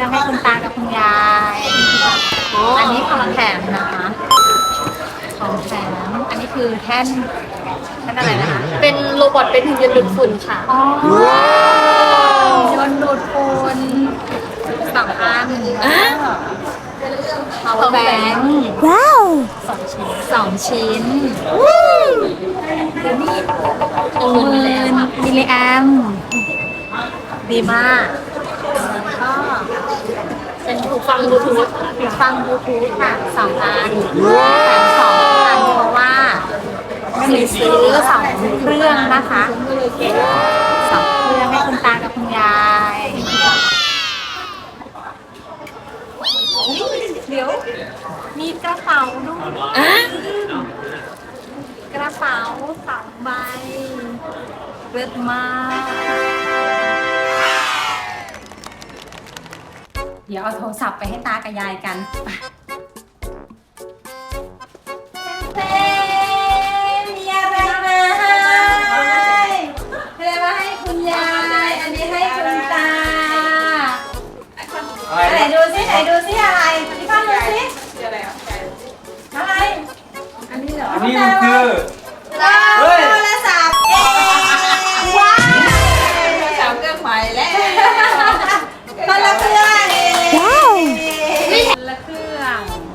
รื่องให้คุณตากับคุณยาย อันนี้ของแถมนะคะ ของแถม อันนี้คือแท่นแท่นอะไรนะคะ เป็นโรบอทเป็นหุ่นยนต์ดูดฝุ่นค่ะอ๋อยนต์ดูดฝุ่นสองอัน power bank ว้าวสองชิ้นเป็นหหมื่มื่นมิลลิแอมนมิลลิแอมดีมากแล้ว ก็เป็นหูฟังบลูทูธหูฟังบลูทูธค่ะสองอันแถมสองอันเพราะว่ามีซื้อสองเครื่องนะคะสองเครื่องให้คุณตากับคุณยายเดี๋ยวมีกระเป๋าด้วยกระเป๋าสองใบเลิศมาก เดี๋ยวเอาโทรศัพท์ไปให้ตากับยายกันไปเต้มีอะไรมาให้มีอะไรมาให้คุณยาย อันนี้ให้คุณตาไหนดูซิไหนดูซิอะไรพี่ป้าดูซิอะไร อันนี้เหรออันนี้มันคือว้า 大